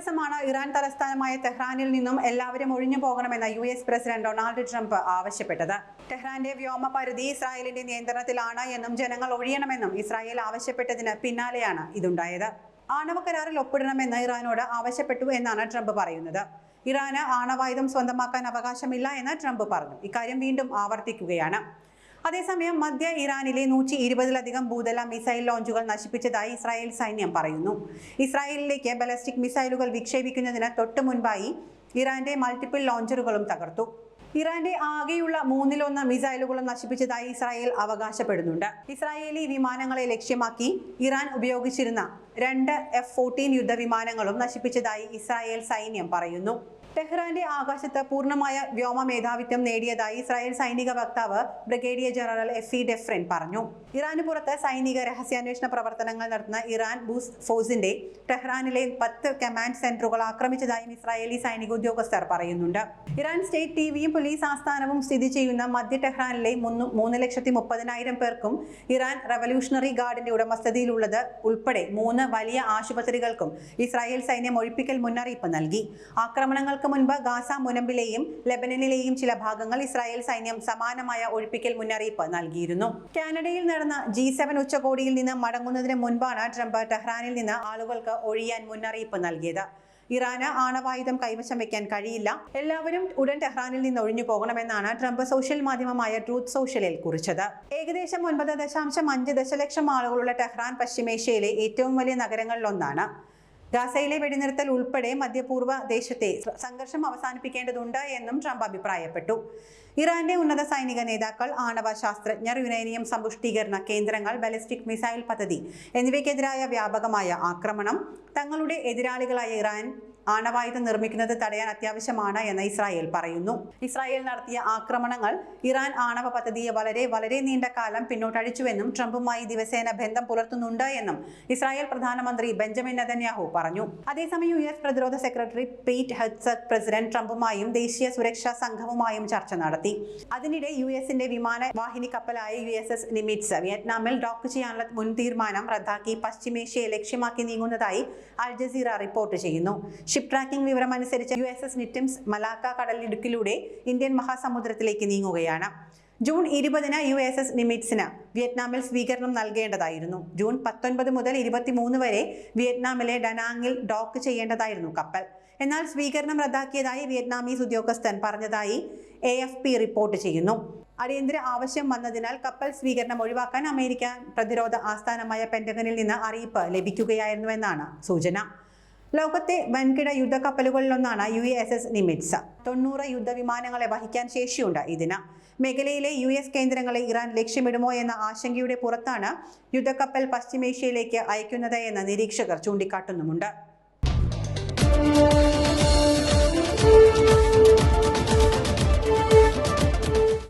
ദിവസമാണ് ഇറാൻ തലസ്ഥാനമായ തെഹ്റാനിൽ നിന്നും എല്ലാവരും ഒഴിഞ്ഞു പോകണമെന്ന് U S president Donald Trump ആവശ്യപ്പെട്ടത്. ടെഹ്റാന്റെ വ്യോമ പരിധി ഇസ്രായേലിന്റെ നിയന്ത്രണത്തിലാണ് എന്നും ജനങ്ങൾ ഒഴിയണമെന്നും ഇസ്രായേൽ ആവശ്യപ്പെട്ടതിന് പിന്നാലെയാണ് ഇതുണ്ടായത്. ആണവ കരാറിൽ ഒപ്പിടണമെന്ന് ഇറാനോട് ആവശ്യപ്പെട്ടു എന്നാണ് ട്രംപ് പറയുന്നത്. ഇറാന് ആണവായുധം സ്വന്തമാക്കാൻ അവകാശമില്ല എന്ന് ട്രംപ് പറഞ്ഞു. ഇക്കാര്യം വീണ്ടും ആവർത്തിക്കുകയാണ്. അതേസമയം മധ്യ ഇറാനിലെ നൂറ്റി ഇരുപതിലധികം ഭൂതല മിസൈൽ ലോഞ്ചുകൾ നശിപ്പിച്ചതായി ഇസ്രായേൽ സൈന്യം പറയുന്നു. ഇസ്രായേലിലേക്ക് ബലസ്റ്റിക് മിസൈലുകൾ വിക്ഷേപിക്കുന്നതിന് തൊട്ടു മുൻപായി ഇറാന്റെ മൾട്ടിപ്പിൾ ലോഞ്ചറുകളും തകർത്തു. ഇറാന്റെ ആകെയുള്ള മൂന്നിലൊന്ന് മിസൈലുകളും നശിപ്പിച്ചതായി ഇസ്രായേൽ അവകാശപ്പെടുന്നുണ്ട്. ഇസ്രായേലി വിമാനങ്ങളെ ലക്ഷ്യമാക്കി ഇറാൻ ഉപയോഗിച്ചിരുന്ന രണ്ട് എഫ് ഫോർട്ടീൻ യുദ്ധവിമാനങ്ങളും നശിപ്പിച്ചതായി ഇസ്രായേൽ സൈന്യം പറയുന്നു. ടെഹ്റാന്റെ ആകാശത്ത് പൂർണമായ വ്യോമ മേധാവിത്വം നേടിയതായി ഇസ്രായേൽ സൈനിക വക്താവ് brigadier general Effie Defrin പറഞ്ഞു. ഇറാന് പുറത്ത് സൈനിക രഹസ്യാന്വേഷണ പ്രവർത്തനങ്ങൾ നടത്തുന്ന ഇറാൻ ബൂസ് ഫോഴ്സിന്റെ ടെഹ്റാനിലെ പത്ത് കമാൻഡ് സെന്ററുകൾ ആക്രമിച്ചതായും ഇസ്രായേലി സൈനിക ഉദ്യോഗസ്ഥർ പറയുന്നുണ്ട്. ഇറാൻ സ്റ്റേറ്റ് ടിവിയും പോലീസ് ആസ്ഥാനവും സ്ഥിതി ചെയ്യുന്ന മധ്യ ടെഹ്റാനിലെ മൂന്ന് ലക്ഷത്തി മുപ്പതിനായിരം പേർക്കും ഇറാൻ റവല്യൂഷണറി ഗാർഡിന്റെ ഉടമസ്ഥതയിലുള്ളത് ഉൾപ്പെടെ മൂന്ന് വലിയ ആശുപത്രികൾക്കും ഇസ്രായേൽ സൈന്യം ഒഴിപ്പിക്കൽ മുന്നറിയിപ്പ് നൽകി. ആക്രമണങ്ങൾക്ക് മുൻപ് ഗാസ മുനമ്പിലെയും ലെബനനിലെയും ചില ഭാഗങ്ങൾ ഇസ്രായേൽ സൈന്യം സമാനമായ ഒഴിപ്പിക്കൽ മുന്നറിയിപ്പ് നൽകിയിരുന്നു. കാനഡയിൽ നടന്ന ജി സെവൻ ഉച്ചകോടിയിൽ നിന്ന് മടങ്ങുന്നതിന് മുൻപാണ് ട്രംപ് ടെഹ്റാനിൽ നിന്ന് ആളുകൾക്ക് ഒഴിയാൻ മുന്നറിയിപ്പ് നൽകിയത്. ഇറാന് ആണവായുധം കൈവശം വെക്കാൻ കഴിയില്ല. എല്ലാവരും ഉടൻ ടെഹ്റാനിൽ നിന്ന് ഒഴിഞ്ഞു പോകണമെന്നാണ് ട്രംപ് സോഷ്യൽ മാധ്യമമായ ട്രൂത്ത് സോഷ്യലിൽ കുറിച്ചത്. ഏകദേശം ഒൻപത് ദശാംശം അഞ്ച് ദശലക്ഷം ആളുകളുള്ള ടെഹ്റാൻ പശ്ചിമേഷ്യയിലെ ഏറ്റവും വലിയ നഗരങ്ങളിലൊന്നാണ്. ഗാസയിലെ വെടിനിർത്തൽ ഉൾപ്പെടെ മധ്യപൂർവ ദേശത്തെ സംഘർഷം അവസാനിപ്പിക്കേണ്ടതുണ്ട് എന്നും ട്രംപ് അഭിപ്രായപ്പെട്ടു. ഇറാന്റെ ഉന്നത സൈനിക നേതാക്കൾ ആണവ ശാസ്ത്രജ്ഞർ യുറേനിയം സമ്പുഷ്ടീകരണ കേന്ദ്രങ്ങൾ ബാലിസ്റ്റിക് മിസൈൽ പദ്ധതി എന്നിവയ്ക്കെതിരായ വ്യാപകമായ ആക്രമണം. തങ്ങളുടെ എതിരാളികളായ ഇറാൻ ആണവായുധം നിർമ്മിക്കുന്നത് തടയാൻ അത്യാവശ്യമാണ് എന്ന് ഇസ്രായേൽ പറയുന്നു. ഇസ്രായേൽ നടത്തിയ ആക്രമണങ്ങൾ ഇറാൻ ആണവ പദ്ധതിയെ വളരെ വളരെ നീണ്ട കാലം പിന്നോട്ടടിച്ചുവെന്നും ട്രംപുമായി ദിവസേന ബന്ധം പുലർത്തുന്നുണ്ട് എന്നും ഇസ്രായേൽ പ്രധാനമന്ത്രി ബെഞ്ചമിൻ നെതന്യാഹു പറഞ്ഞു. അതേസമയം യു എസ് പ്രതിരോധ സെക്രട്ടറി പീറ്റ് ഹെഡ്സക് പ്രസിഡന്റ് ട്രംപുമായും ദേശീയ സുരക്ഷാ സംഘവുമായും ചർച്ച നടത്തി. അതിനിടെ യു എസിന്റെ വിമാന വാഹിനി കപ്പലായ യു എസ് എസ് നിമിറ്റ്സ് വിയറ്റ്നാമിൽ ഡോക്ക് ചെയ്യാനുള്ള മുൻ തീരുമാനം റദ്ദാക്കി പശ്ചിമേഷ്യയെ ലക്ഷ്യമാക്കി നീങ്ങുന്നതായി അൽ ജസീറ റിപ്പോർട്ട് ചെയ്യുന്നു. ഷിപ്പ് ട്രാക്കിംഗ് വിവരം അനുസരിച്ച് U S S Nimitz Malacca കടലിടുക്കിലൂടെ Indian മഹാസമുദ്രത്തിലേക്ക് നീങ്ങുകയാണ്. ജൂൺ ഇരുപതിന് യു എസ് എസ് നിമിറ്റ്സിന് വിയറ്റ്നാമിൽ സ്വീകരണം നൽകേണ്ടതായിരുന്നു. ജൂൺ പത്തൊൻപത് മുതൽ ഇരുപത്തിമൂന്ന് വരെ വിയറ്റ്നാമിലെ ഡനാങ്ങിൽ ഡോക്ക് ചെയ്യേണ്ടതായിരുന്നു കപ്പൽ. എന്നാൽ സ്വീകരണം റദ്ദാക്കിയതായി വിയറ്റ്നാമീസ് ഉദ്യോഗസ്ഥൻ പറഞ്ഞതായി എ റിപ്പോർട്ട് ചെയ്യുന്നു. അടിയന്തര ആവശ്യം വന്നതിനാൽ കപ്പൽ സ്വീകരണം ഒഴിവാക്കാൻ അമേരിക്ക പ്രതിരോധ ആസ്ഥാനമായ പെന്റഗണിൽ നിന്ന് അറിയിപ്പ് ലഭിക്കുകയായിരുന്നുവെന്നാണ് സൂചന. ലോകത്തെ വൻകിട യുദ്ധക്കപ്പലുകളിലൊന്നാണ് യു എസ് എസ് നിമിറ്റ്സ് തൊണ്ണൂറ് യുദ്ധവിമാനങ്ങളെ വഹിക്കാൻ ശേഷിയുണ്ട് ഇതിന്. മേഖലയിലെ യു എസ് കേന്ദ്രങ്ങളെ ഇറാൻ ലക്ഷ്യമിടുമോ എന്ന ആശങ്കയുടെ പുറത്താണ് യുദ്ധക്കപ്പൽ പശ്ചിമേഷ്യയിലേക്ക് അയക്കുന്നത് എന്ന് നിരീക്ഷകർ ചൂണ്ടിക്കാട്ടുന്നുമുണ്ട്.